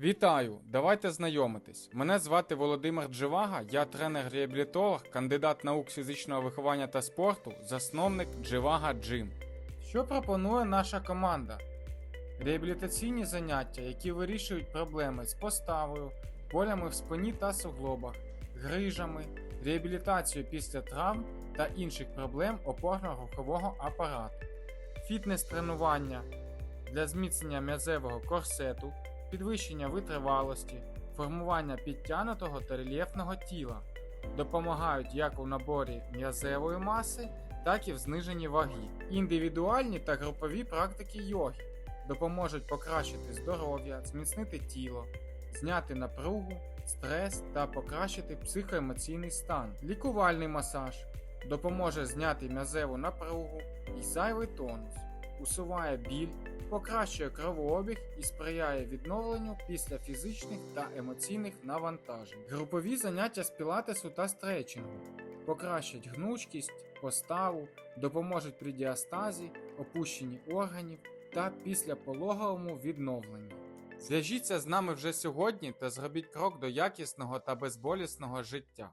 Вітаю! Давайте знайомитись. Мене звати Володимир Дживага, я тренер-реабілітолог, кандидат наук фізичного виховання та спорту, засновник Дживага Джим. Що пропонує наша команда? Реабілітаційні заняття, які вирішують проблеми з поставою, болями в спині та суглобах, грижами, реабілітацію після травм та інших проблем опорно-рухового апарату, фітнес-тренування для зміцнення м'язевого корсету, підвищення витривалості, формування підтягнутого та рельєфного тіла, допомагають як у наборі м'язевої маси, так і в зниженні ваги. Індивідуальні та групові практики йоги допоможуть покращити здоров'я, зміцнити тіло, зняти напругу, стрес та покращити психоемоційний стан. Лікувальний масаж допоможе зняти м'язеву напругу і зайвий тонус, усуває біль, покращує кровообіг і сприяє відновленню після фізичних та емоційних навантажень. Групові заняття з пілатесу та стретчингу покращать гнучкість, поставу, допоможуть при діастазі, опущенні органів та післяпологовому відновленні. Зв'яжіться з нами вже сьогодні та зробіть крок до якісного та безболісного життя.